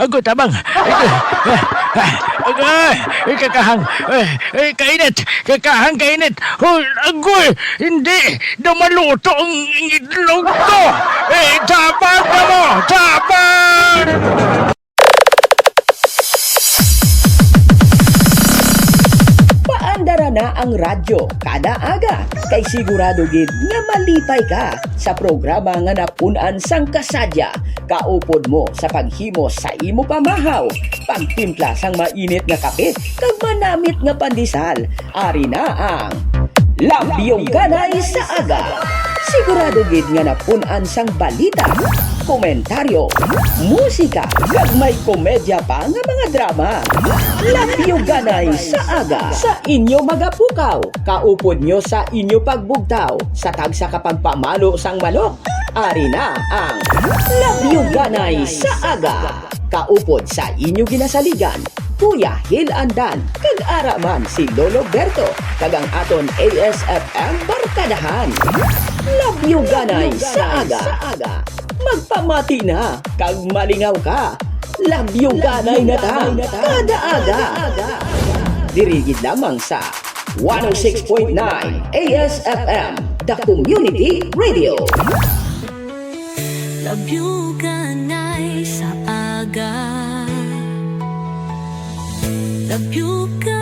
Ako tabang. Agay, kakahang. Eh, kainit. Kakahang kainit. Agoy, hindi. Dumaluto ang itlog ko. Eh, tabang ka mo. Tabang! Na ang radyo kada aga. Kay sigurado gid nga malipay ka sa programa nga napunan sang kasadya. Kaupod mo sa paghimo sa imo pamahaw. Pagtimpla sang mainit nga kape kag manamit nga pandesal. Ari na ang Lambyong Ganay sa Aga. Sigurado gid nga napunan sang balita komentaryo, musika, kag may komedya pa nga mga drama. Lapyo ganay sa aga sa inyo magapukaw. Kaupod nyo sa inyo pagbugtaw sa tagsa kapag pamalo sang manok. Ari na ang Lapyo ganay sa aga. Kaupod sa inyo ginasaligan. Kuya Hil Andan, kag araman si Lolo Berto, kag ang aton ASFM Barkadahan. Love you ganay sa aga. Magpamati na, kag malingaw ka. You ganay na ta, kada aga. Dirigid lamang sa 106.9 ASFM, The Community Radio. You ganay sa aga you ganay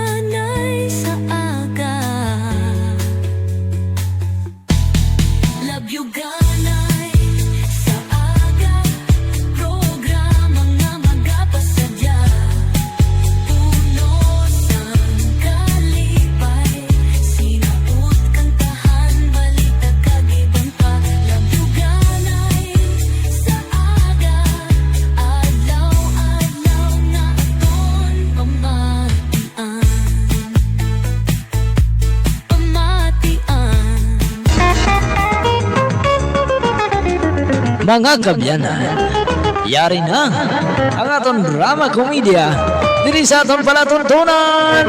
Mga kabyanan, yari na ang aton drama komedya diri sa aton palatuntunan.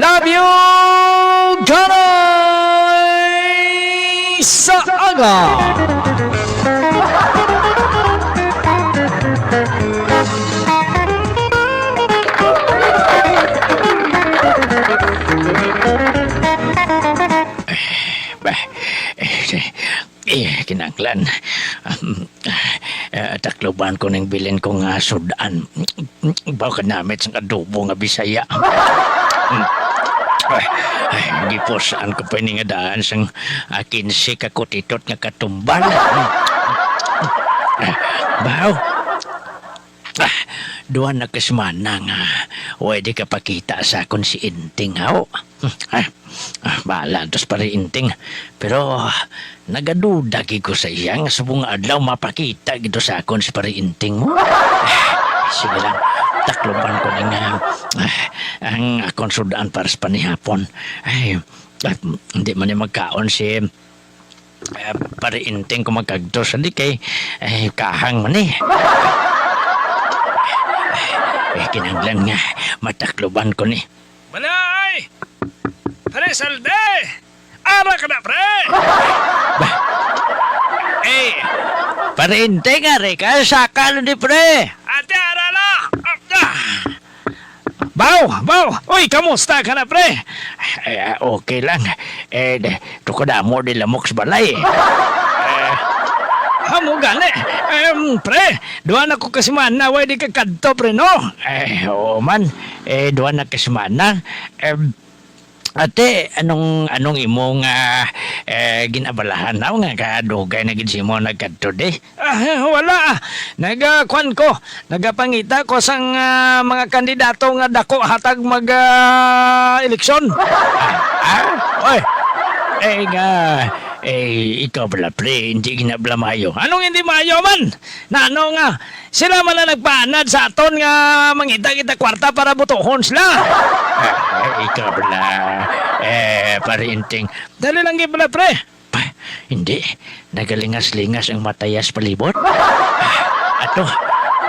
Love you, Ganay sa aga! Bah, eh, eh, kinanglan. Takloban ko ng bilin ko nga sudan. Bawa ka namit sa adobo nga bisaya. Ay, ay, gipusaan ko pa nga daan sang akin si kakutitot nga katumbal. Ah, Baw, duwa na kasmana nga. Pwede ka pakita sa akon si Inting, haw. Ah, ah, bahala, tos pa rin Inting. Pero, nagaduda ko sa iya nga subong adlaw mapakita gito sa akon si pari Inting mo. Sige lang, takloban ko ning ah, ah, ang akon sudaan para sa panihapon. Ay, ah, hindi man niya magkaon si uh, pari Inting kung magkagdos. Hindi kay eh, kahang man eh. Eh, kinanglan nga, matakloban ko ni. Balay! Pre, salde! Ara ka na, pre! Eh, parinte nga re, kasakal ni pre. Ate, ara na! Baw! Baw! Uy, kamusta ka na, pre? Eh, okay lang. Eh, tukada mo di lamok sa balay. Hamo gani. Um, pre, duwa na ko kasi man na, way di ka kadto, pre, no? Eh, oo man. Eh, duwa na kasmana. Eh, ate, anong anong imong ah, eh, ginabalahan na nga kadugay na gid si mo nagkadto di? Ah, wala. Nagakwan ko. Nagapangita ko sang ah, mga kandidato nga dako hatag mag-eleksyon. Ah, oy. Eh nga, eh, ikaw pala pre, hindi ginablamayo. Anong hindi maayo man? Na ano nga, sila man na nagpaanad sa aton nga mangita kita kwarta para butuhon sila. Ah, eh, ikaw pala, eh, parinting. Dali lang pala, pre. Pa, hindi, nagalingas-lingas ang matayas palibot. Ato,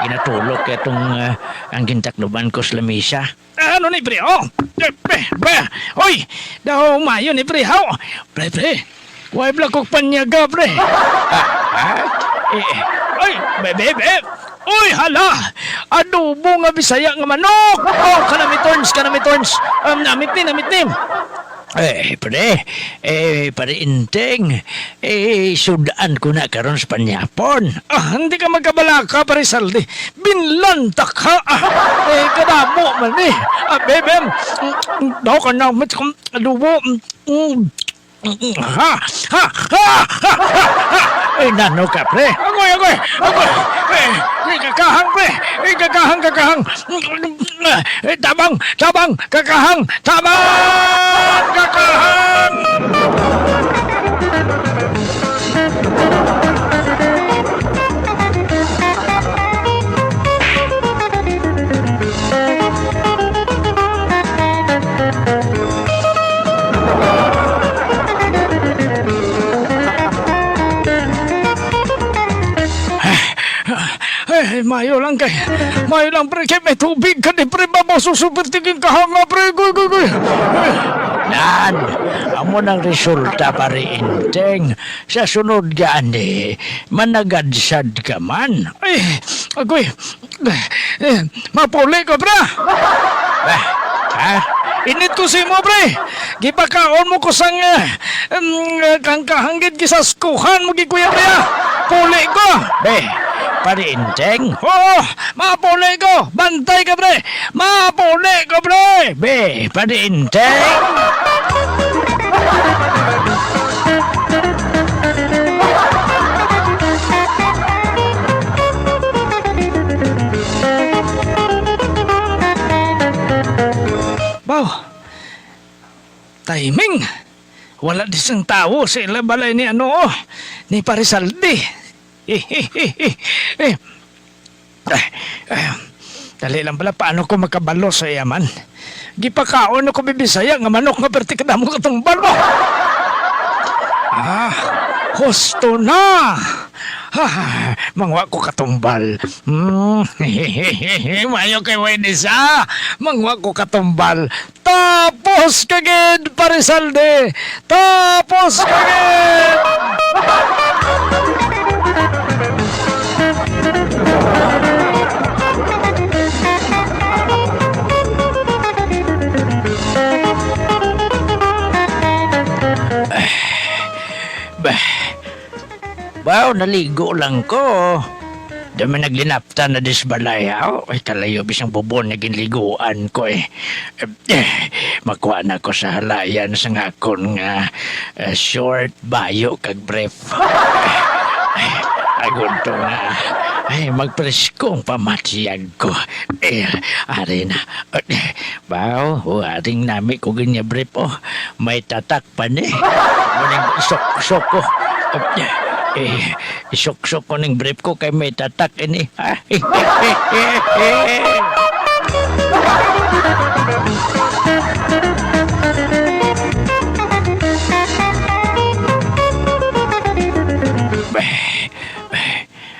ginatulog itong uh, ang gintakloban ko sa lamisa. Ano ni pre? Oh, eh, pre, pre. Hoy, daw mayo ni pre. How? Pre, pre. Why bla kog panyaga, pre? Ah, Eh, oy, bebe, bebe. Uy, hala! Adobo nga bisaya nga manok! Oh, kanami turns, kanami turns. Um, namit ni, namit ni. Eh, pre, eh, pare inteng, eh, sudaan ko na karon sa panyapon. Ah, hindi ka magkabalaka, pare Saldi. Binlantak ka. Ah, eh, kadamo man eh. Ah, bebe, mm, daw ka na, mit kong adobo. Mm, mm, Ha, ha, ha, ha, ha. Eh, ka, pre? Agoy, agoy, agoy. Eh, kakahang, pre. Eh, kakahang, kakahang. Eh, tabang, tabang, kakahang, tabang, kakahang. Eh, mayo lang kay. Mayo lang, pre. Kay may tubig ka di, pre. Babaw susupertigin ka hanga, pre. Goy, goy, goy. Nan, amo ng resulta pare inteng. Sa sunod gani, managadsad ka man. Ay, agoy. Eh, mapuli ko, pre. Bah, ha? Init ko si mo, pre. Gipakaon mo ko sang uh, um, kang kahanggit kisaskuhan mo gikuya ah. Puli ko. Be, pare inteng. Oo, mapuli ko. Bantay ka, pre. Mapuli ko, pre. Be, pare timing. Wala di sang tao sa ila balay ni ano, oh, ni Parisaldi. Eh, eh, eh, eh, eh. Dali lang pala paano ko makabalo sa yaman. Gipakaon ako bibisaya nga manok nga perti kadamo katong balo. Ah, husto na. Ah, mangwa ko katumbal. Hmm, mayo kay Wenisa. Mangwa ko katumbal. Tapos kagid, Parisalde. Tapos kagid. Bah, Baw, naligo lang ko. Dami naglinapta na disbalayaw. Ay, kalayo bisang bubon naging liguan ko eh. eh makuha na ko sa halayan sa ngakon nga eh, short bayo kag brief. Ay, agod to nga. Ay, magpreskong pamatiyag ko. Eh, ari na. Eh, Baw, aring nami ko ganyan brief oh. May tatak pa ni. Muning sok-sok ko. Eh, eh, isok-sok ko ng brief ko kay may tatak ini. Ah,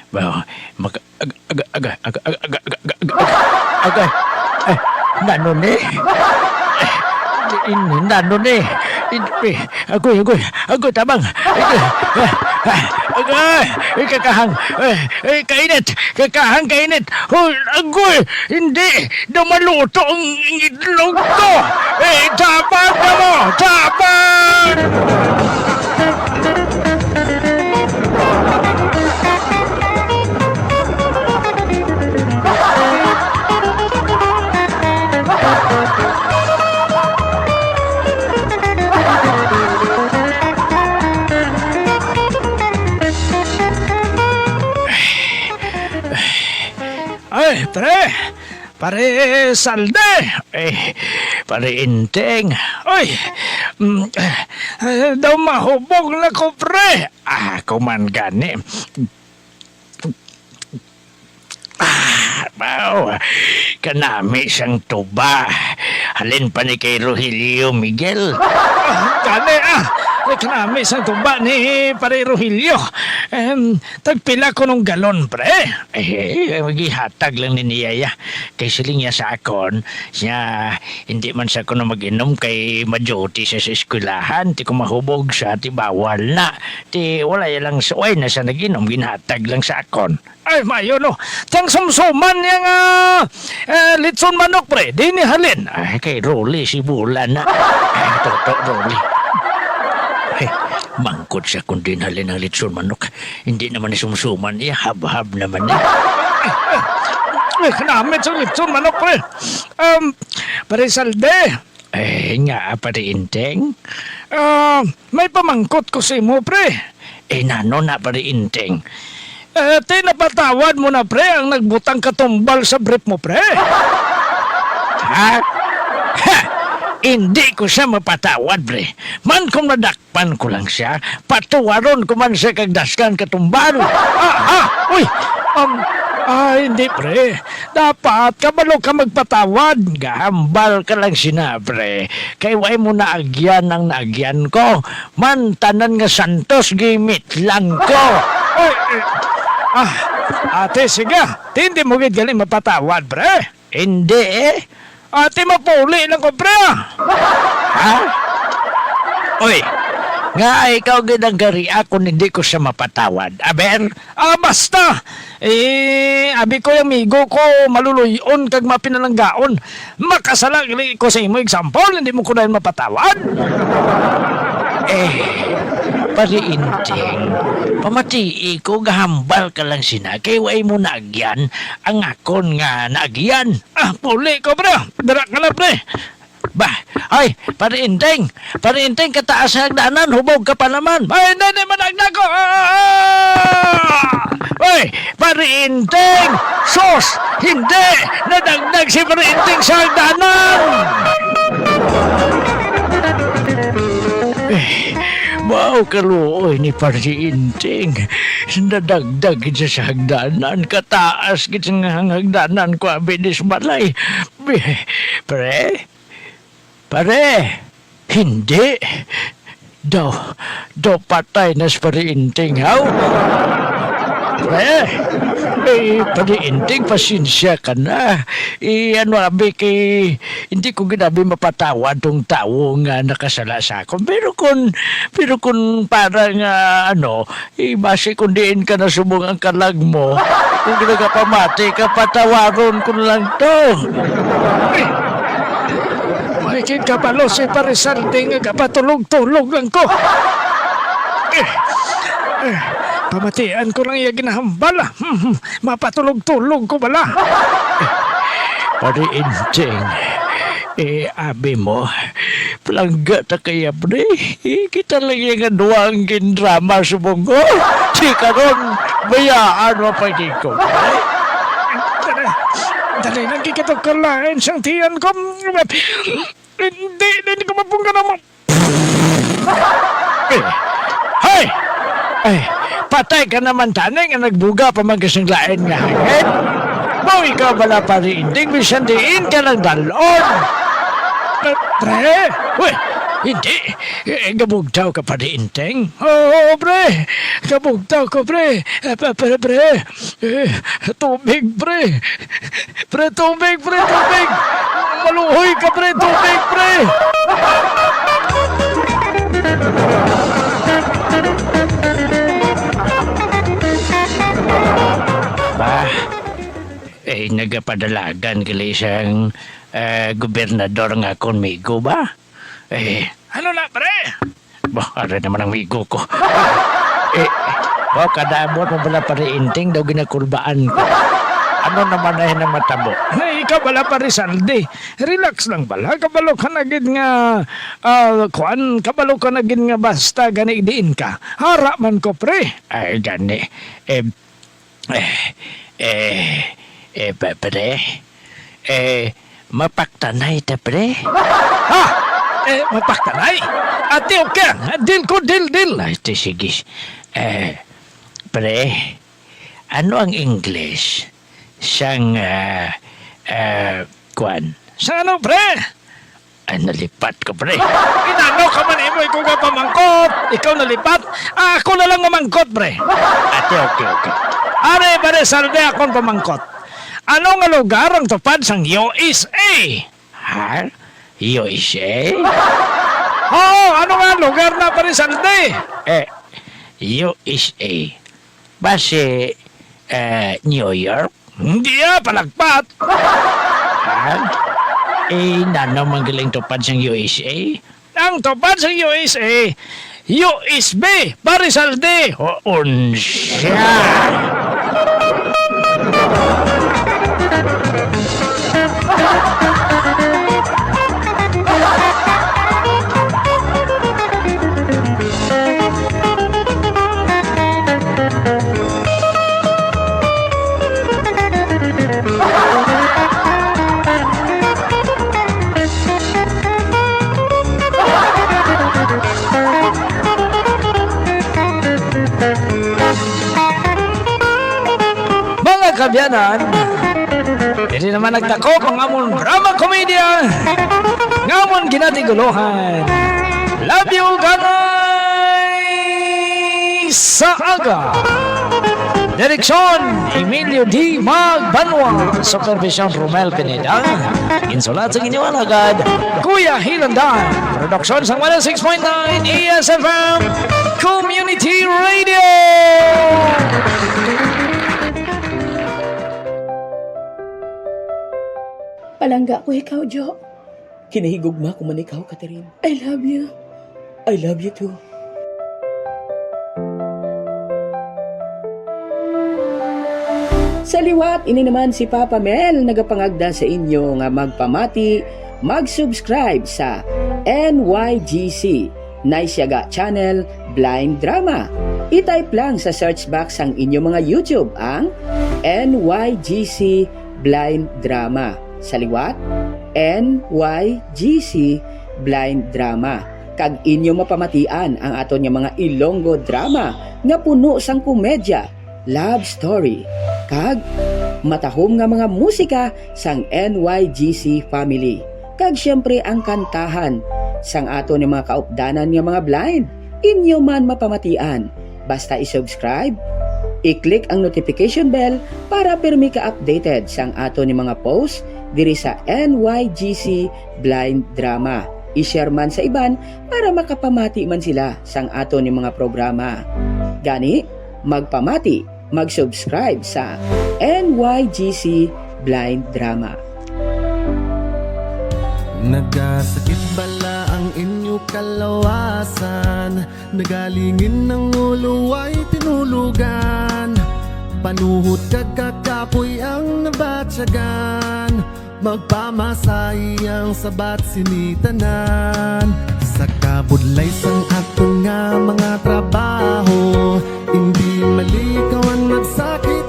Baw, mag aga aga aga aga aga aga aga aga aga eh, nano ni? Ini nano ni? Ini agoy agoy agoy tabang. Agoy, eh, kakahang, eh, eh, kainit, kakahang kainit. Agoy, hindi, dumaluto ang itlog ko. Eh, tabang ka mo, tabang! Pare salde! Eh, pare inteng. Ay! Mm, eh, daw mahubog na ko, pre! Ah, kuman gani. Ah, bao. Kanami siyang tuba. Halin pa ni kay Rogelio Miguel. Ah, ah! Kanami sa tuba ni Pare Rogelio. Um, tagpila ko nung galon, pre. Eh, magihatag lang ni Niyaya. Kay siling niya sa akon, siya hindi man sa kuno mag-inom kay majuti siya sa eskwelahan. Ti kumahubog siya, ti bawal na. Ti wala lang suway na siya nag-inom, ginhatag lang sa akon. Ay, mayo no. Tiyang sumsuman yung uh, uh, litson manok, pre. Di ni halin. Ay, kay Rolly, si Bulan na. Ay, toto, Rolly. Eh, mangkot siya kung dinhalin ng litson manok. Hindi naman ni sumsuman niya, hab-hab naman niya. Ay, kanami sa litson manok, pre. Um, Pare Salde. Eh, nga pa rin, Inteng. Uh, may pamangkot ko sa imo, pre. Eh, nano na pa rin, Inteng. Eh, te, napatawad mo na, pre, ang nagbutang katumbal sa brief mo, pre. Ha? Ha! Hindi ko siya mapatawad, pre. Man kung nadakpan ko lang siya, patuwaron ko man siya kagdaskan katumbal. Ah, ah, uy, um, ah, hindi, pre. Dapat, kabalo ka magpatawad. Gahambal ka lang sina, pre. Kay way mo naagyan ang naagyan ko. Man, tanan nga santos, gimit lang ko. Ay, eh, ah, ate, sige. Hindi mo gid galing mapatawad, pre. Hindi eh. Ate, mapuli lang ko, pre. ah. Ha? Oy, nga ikaw gidang gari ako hindi ko siya mapatawad. Aber, Ah, basta. Eh, abi ko yung migo ko maluluyon kag mapinalanggaon. Makasala gali ko sa imo example, hindi mo ko dahil mapatawad. eh, pariinting, pamatii ko gahambal ka lang sina, kay way mo naagyan, ang akon nga naagyan. Ah, puli ko, pre. Dara ka na, pre. Bah, ay, pariinting, pariinting kataas sa hagdanan, hubog ka pa naman. Ay, hindi, hindi, managdag ko. Ah! Oy, pariinting! Sos! Hindi! Nadagdag si pariinting sa hagdanan! Wow, kaluoy ni pariinting. Nadagdag siya sa hagdanan. Kataas gid nga hagdanan ko abinis balay. Be- Pre? Pare? Hindi. Daw, daw patay na si pariinting, haw? Eh, eh, paniinting, pasensya ka na. Eh, ano, abi, kay, hindi ko ginabi mapatawad tong tao nga nakasala sa akin. Pero kung, pero kung para nga, ano, eh, base kung diin ka na subong ang kalag mo, kung nagapamati ka, patawaron ko lang to. May kikabalo si Parisaldi nga kapatulog-tulog lang ko. Eh, eh, pamatian ko lang yung ginahambala. Hmm, hmm, mapatulog-tulog ko bala. Paniinting, eh, abi mo, palangga ta kaya, pre. Eh, kita lang yung anuang gindrama sa bungo. Di karon bayaan mo pa ko. Dali, lang kikitog ka lain siyang tiyan ko. Hindi, hindi ko mapungka naman. Eh, Hoy! Ay, patay ka naman tanay nga nagbuga pa man kasing lain nga hangin. Mo ikaw bala pa rin, bisan diin ka lang dalon. Pre, Uy, hindi. Eh, gabugtaw ka pa rin, Teng. Oo, pre. Kabugtaw ko, pre. Eh, Pre, pre, pre. Eh, tubig, pre. Pre, tubig, pre, tubig. Maluhoy ka, pre, tubig, pre. Ba, eh, nagapadalagan kali isang eh, gobernador nga konmigo ba? Eh, Ano na, pre? Bah, ara naman ang migo ko. eh, oh, kada mo bala pa inting daw ginakurbaan ko. Ano naman na yun ang matabo? Ay, ikaw bala pa Rizaldi. Relax lang bala. Kabalo ka na gid nga, ah, kuan, kabalo ka na gid nga basta gani diin ka. Hara man ko, pre. Ay, gani. Eh, eh, eh, eh, pre, eh, mapaktanay ta, pre. Ha? Eh, mapaktanay. Ate, okay. Dil ko, dil, dil. Ay, te, sige. Eh, pre, ano ang English? Siyang, ah, ah, kwan, Sa ano, pre? Ay, nalipat ko, pre. Inano ka man imo, ikaw ka pamangkot. Ikaw nalipat. Ah, ako na lang mamangkot, pre. Ate, okay, okay. Are, pare, salde akong pamangkot. Ano nga lugar ang tupad sang USA? Ha? USA? Oo, ano nga lugar na pare, salde? Eh, USA. Base, eh, New York? Hindi ah, palagpat. Ha? Eh, nano manggaling tupad sa USA? Ang tupad sa USA, USB, pare, salde. O, unsya. Naman nagtakop ang amon drama komedya. Ngamon ginatiguluhan. Love you, guys! Sa aga. Direksyon, Emilio D. Magbanwa. Supervision, Romel Pineda. Insulat sa inyong alagad, Kuya Hilandan. Produksyon sa 106.9 ESFM Community Radio. Palangga ko ikaw, Jo. Kinahigugma ko man ikaw, Catherine. I love you. I love you too. Sa liwat, ini naman si Papa Mel nagapangagda sa inyo nga magpamati, mag-subscribe sa NYGC Naisyaga Channel Blind Drama. I-type lang sa search box ang inyong mga YouTube ang NYGC Blind Drama. Sa liwat, NYGC Blind Drama. Kag inyo mapamatian ang ato nga mga Ilonggo drama nga puno sang komedya, love story, kag matahom nga mga musika sang NYGC family. Kag syempre ang kantahan sang ato ni mga kaupdanan nga mga blind. Inyo man mapamatian. Basta i-subscribe, i-click ang notification bell para pirmi ka updated sang ato ni mga post diri sa NYGC Blind Drama. I-share man sa iban para makapamati man sila sang ato ni mga programa. Gani, magpamati, mag-subscribe sa NYGC Blind Drama. Nagkasakit bala ang inyo kalawasan Nagalingin ng ulo ay tinulugan Panuhot kagkakapoy ang nabatsagan Magpamasahi ang sabat sinitanan. Sa kabudlay sang ato nga mga trabaho Hindi malikaw ang magsakit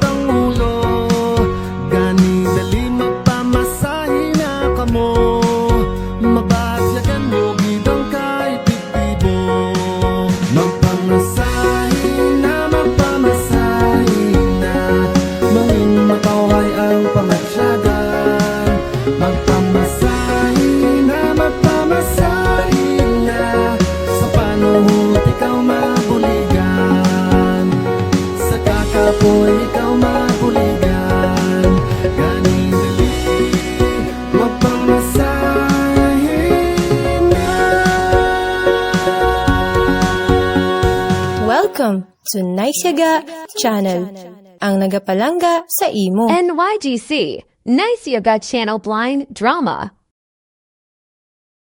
Naisyaga Channel, ang nagapalangga sa imo. NYGC, Nice Yoga Channel Blind Drama.